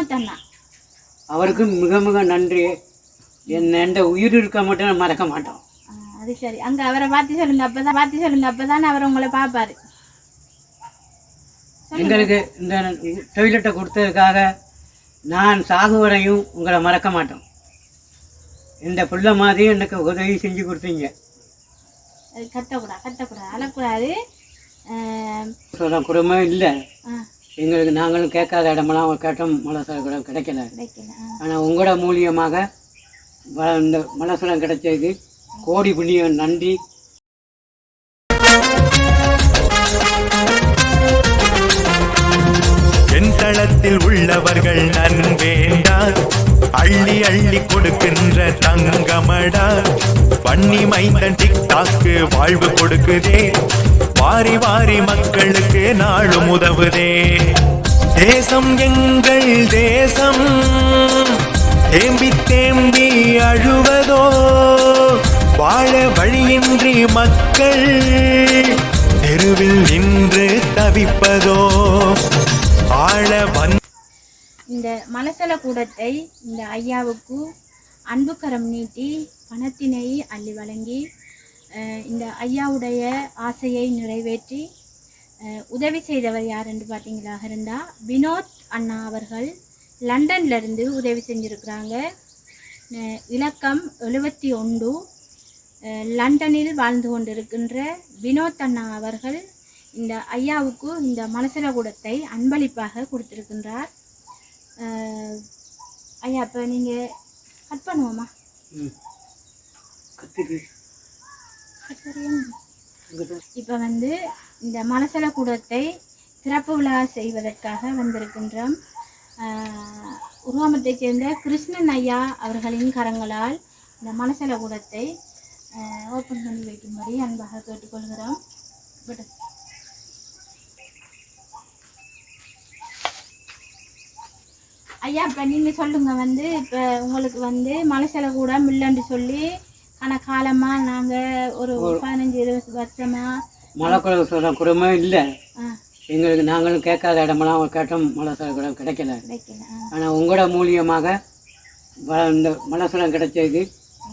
அண்ணா அவருக்கு மிக மிக நன்றி. என் எந்த உயிர் இருக்க மட்டும் மறக்க மாட்டோம். அது சரி. அங்க அவரை பார்த்து சொல்லுங்க. அப்பதான் பார்த்து சொல்லுங்க. அப்பதான் அவர் உங்களை பார்ப்பாரு. எங்களுக்கு இந்த டொய்லெட்டை கொடுத்ததுக்காக நான் சாகு வரையும் உங்களை மறக்க மாட்டோம். இந்த புள்ள மாதிரி எனக்கு உதவி செஞ்சு கொடுத்தீங்க. அது கத்தக்கூடாது கத்தக்கூடாது அழக்கூடாது. குடும்பம் இல்லை. எங்களுக்கு நாங்களும் கேட்காத இடமெல்லாம் கேட்டோம் மலசலம் கிடைக்கல. ஆனால் உங்களோட மூலியமாக இந்த மலசலம் கிடைச்சதுக்கு கோடி புண்ணியம் நன்றி. என் தளத்தில் உள்ளவர்கள் நன்வேண்டா அள்ளி அள்ளி கொடுக்கின்ற தங்கமடா. பண்ணி மைந்தன் டிக்டாக்கு வாழ்வு கொடுக்குதே. வாரி வாரி மக்களுக்கு நாளும் உதவுதே. தேசம் எங்கள் தேசம். தேம்பி தேம்பி அழுவதோ வாழ வழியின்றி மக்கள். தெருவில் நின்று தவிப்பதோ ஆழ வந் இந்த மனசல கூடத்தை இந்த ஐயாவுக்கு அன்புக்கரம் நீட்டி பணத்தினை அள்ளி வழங்கி இந்த ஐயாவுடைய ஆசையை நிறைவேற்றி உதவி செய்தவர் யார் என்று பார்த்தீங்களாக இருந்தால் வினோத் அண்ணா அவர்கள் லண்டன்ல இருந்து உதவி செஞ்சுருக்கிறாங்க. இலக்கம் எழுபத்தி ஒன்று லண்டனில் வாழ்ந்து கொண்டிருக்கின்ற வினோத் அண்ணா அவர்கள் இந்த ஐயாவுக்கு இந்த மனசில கூடத்தை அன்பளிப்பாக கொடுத்துருக்கின்றார். ஐயா இப்போ நீங்கள் கட் பண்ணுவோமா? கத்திரி இப்போ வந்து இந்த மனசல கூடத்தை சிறப்பு விழா செய்வதற்காக வந்திருக்கின்றோம். அஹ், உருவாமத்தைச் சேர்ந்த கிருஷ்ணன் ஐயா அவர்களின் கரங்களால் இந்த மனசல கூடத்தை ஓப்பன் பண்ணி வைக்கும்படி அன்பாக கேட்டுக்கொள்கிறோம். ஐயா இப்போ நீங்கள் சொல்லுங்க வந்து இப்போ உங்களுக்கு வந்து மலைசல கூட மில்லன்னு சொல்லி ஆனால் காலமாக நாங்கள் ஒரு பதினஞ்சு இருபது வருஷமா மலைக்குழல் சொல்கிற குடும்பம் இல்லை. எங்களுக்கு நாங்களும் கேட்காத இடமெல்லாம் கேட்டோம் மலசலம் கூட கிடைக்கல. கிடைக்கல ஆ. ஆனால் உங்களோட மூலியமாக இந்த மலசலம் கிடைச்சதுக்கு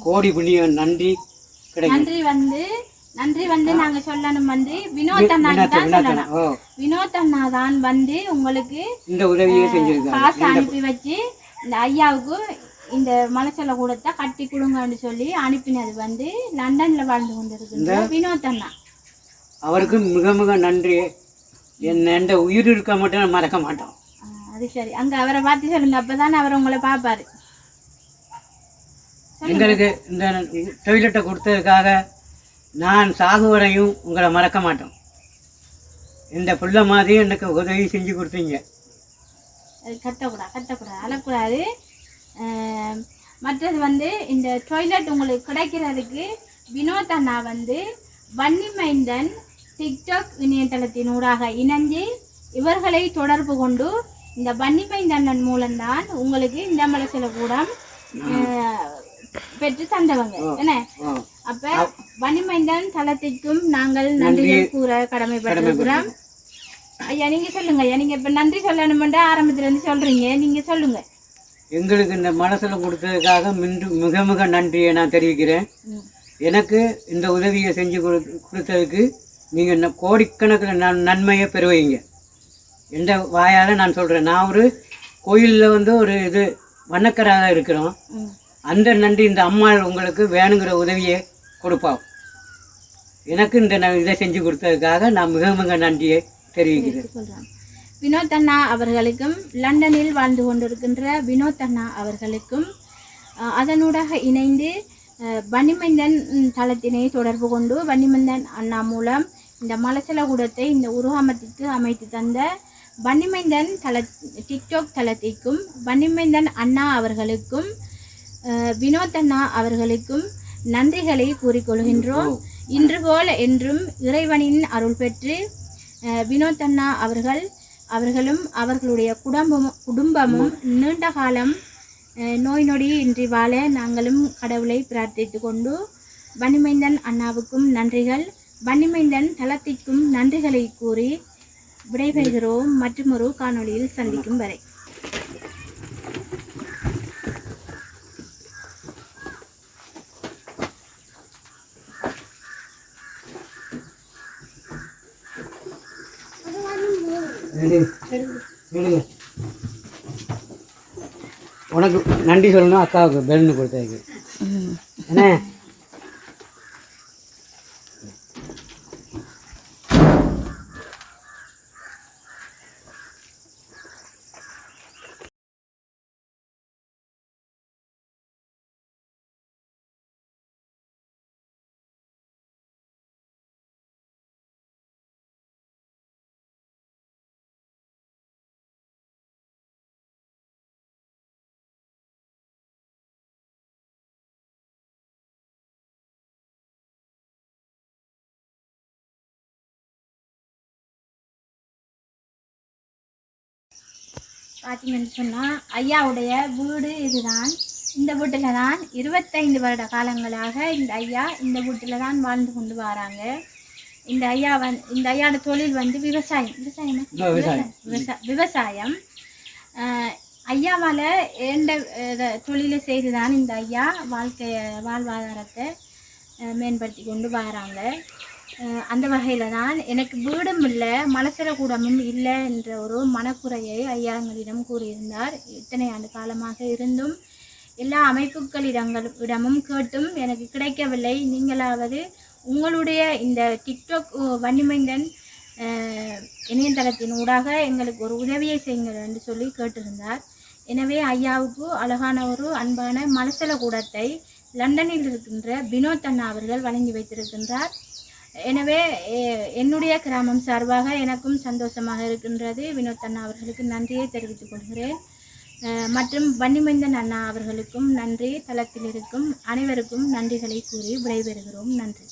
கோடி புண்ணியம் நன்றி கிடைக்கும். நன்றி வந்து நன்றி வந்து நாங்க சொல்லணும் வந்து. வினோத் அண்ணாக்கு தான் சொல்லணும் வினோத் அண்ணா தான் வந்து உங்களுக்கு இந்த உதவியை செஞ்சிருக்காங்க காசு அனுப்பி வச்சு இந்த ஐயாவுக்கு இந்த மலசல கூடத்தை கட்டி கொடுங்கன்னு சொல்லி அனுப்பினது வந்து லண்டன்ல வாழ்ந்து கொண்டிருக்கின்ற வினோத் அண்ணா. அவருக்கு மிக மிக நன்றி. என் எந்த உயிர் இருக்க மட்டும் மறக்க மாட்டோம். அது சரி. அங்க அவரை பார்த்து சொல்லுங்க. அப்பதான் அவர் உங்களை பார்ப்பாரு. எங்களுக்கு இந்த டொய்லெட்டை கொடுத்ததுக்காக நான் சாகு வரையும் உங்களை மறக்க மாட்டோம். இந்த புள்ள மாதிரி எனக்கு உதவி செஞ்சு கொடுத்தீங்க. அது கத்தக்கூடாது கத்தக்கூடாது அழக்கூடாது. மற்றது வந்து இந்த டாய்லெட் உங்களுக்கு கிடைக்கிறதுக்கு வினோத் அண்ணா வந்து வன்னி மைந்தன் டிக்டாக் இணையதளத்தினூடாக இணைஞ்சு இவர்களை தொடர்பு கொண்டு இந்த வன்னி மைந்தண்ணன் மூலம்தான் உங்களுக்கு இந்த மலசில கூடம் பெற்று தந்தவங்க. என்ன? அப்ப வன்னிமைந்தன் தளத்திற்கும் நாங்கள் நன்றிகள் கூற கடமைப்பட்டிருக்கிறோம். ஐயா நீங்க சொல்லுங்க ஐயா. நீங்க இப்ப நன்றி சொல்லணும்னு ஆரம்பத்துல இருந்து சொல்றீங்க. நீங்க சொல்லுங்க. எங்களுக்கு இந்த மனசில் கொடுத்ததுக்காக மின்று மிக மிக நன்றியை நான் தெரிவிக்கிறேன். எனக்கு இந்த உதவியை செஞ்சு கொடு கொடுத்ததுக்கு நீங்கள் கோடிக்கணக்கில் நன் நன்மையை பெறுவீங்க. எந்த வாயால் நான் சொல்கிறேன் நான் ஒரு கோயிலில் வந்து ஒரு இது வண்ணக்கராக இருக்கிறோம். அந்த நன்றி இந்த அம்மா உங்களுக்கு வேணுங்கிற உதவியை கொடுப்பா எனக்கு இந்த ந- இதை செஞ்சு கொடுத்ததுக்காக நான் மிக மிக நன்றியை தெரிவிக்கிறேன். வினோத் அண்ணா அவர்களுக்கும் லண்டனில் வாழ்ந்து கொண்டிருக்கின்ற வினோத் அண்ணா அவர்களுக்கும் அதனூடாக இணைந்து வன்னிமைந்தன் தளத்தினை தொடர்பு கொண்டு வன்னிமைந்தன் அண்ணா மூலம் இந்த மலசலகூடத்தை இந்த உருவாமத்திற்கு அமைத்து தந்த வன்னிமைந்தன் தள டிக்டாக் தளத்திற்கும் வன்னிமைந்தன் அண்ணா அவர்களுக்கும் வினோத் அண்ணா அவர்களுக்கும் நன்றிகளை கூறிக்கொள்கின்றோம். இன்று போல் என்றும் இறைவனின் அருள் பெற்று வினோத் அண்ணா அவர்கள் அவர்களும் அவர்களுடைய குடும்பமும் குடும்பமும் நீண்ட காலம் நோய் நொடி இன்றி வாழ நாங்களும் கடவுளை பிரார்த்தித்து கொண்டு வன்னிமைந்தன் அண்ணாவுக்கும் நன்றிகள். வன்னிமைந்தன் தளத்திற்கும் நன்றிகளை கூறி விடைபெறுகிறோம். மற்றொரு காணொளியில் சந்திக்கும் வரை. உனக்கு நன்றி சொல்லணும் அக்காவுக்கு பெல்னு கொடுத்ததுக்கு. என்ன? பார்த்தீங்கன்னு சொன்னால் ஐயாவுடைய வீடு இதுதான். இந்த வீட்டில் தான் இருபத்தைந்து வருட காலங்களாக இந்த ஐயா இந்த வீட்டில் தான் வாழ்ந்து கொண்டு வராங்க. இந்த ஐயா வந் இந்த ஐயாவோட தொழில் வந்து விவசாயம். விவசாயம் விவசாயம். விவசா விவசாயம். ஐயாவால் எந்த தொழிலை செய்து தான் இந்த ஐயா வாழ்க்கைய வாழ்வாதாரத்தை மேம்படுத்தி கொண்டு வராங்க. அந்த வகையில் தான் எனக்கு வீடும் இல்லை மலசர கூடமும் இல்லை என்ற ஒரு மனக்குறையை ஐயாங்களிடம் கூறியிருந்தார். இத்தனை ஆண்டு காலமாக இருந்தும் எல்லா அமைப்புகளிடங்களும் இடமும் கேட்டும் எனக்கு கிடைக்கவில்லை. நீங்களாவது உங்களுடைய இந்த டிக்டாக் வன்னிமைந்தன் இணையதளத்தின் ஊடாக எங்களுக்கு ஒரு உதவியை செய்யுங்கள் என்று சொல்லி கேட்டிருந்தார். எனவே ஐயாவுக்கு அழகான ஒரு அன்பான மலசல கூடத்தை லண்டனில் இருக்கின்ற வினோத் அண்ணா அவர்கள் வழங்கி வைத்திருக்கின்றார். எனவே என்னுடைய கிராமம் சார்பாக எனக்கும் சந்தோஷமாக இருக்கின்றது. வினோத் அண்ணா அவர்களுக்கு நன்றியை தெரிவித்துக் கொள்கிறேன். அஹ் மற்றும் வன்னிமைந்தன் அண்ணா அவர்களுக்கும் நன்றி. தளத்தில் இருக்கும் அனைவருக்கும் நன்றிகளை கூறி விடைபெறுகிறோம். நன்றி.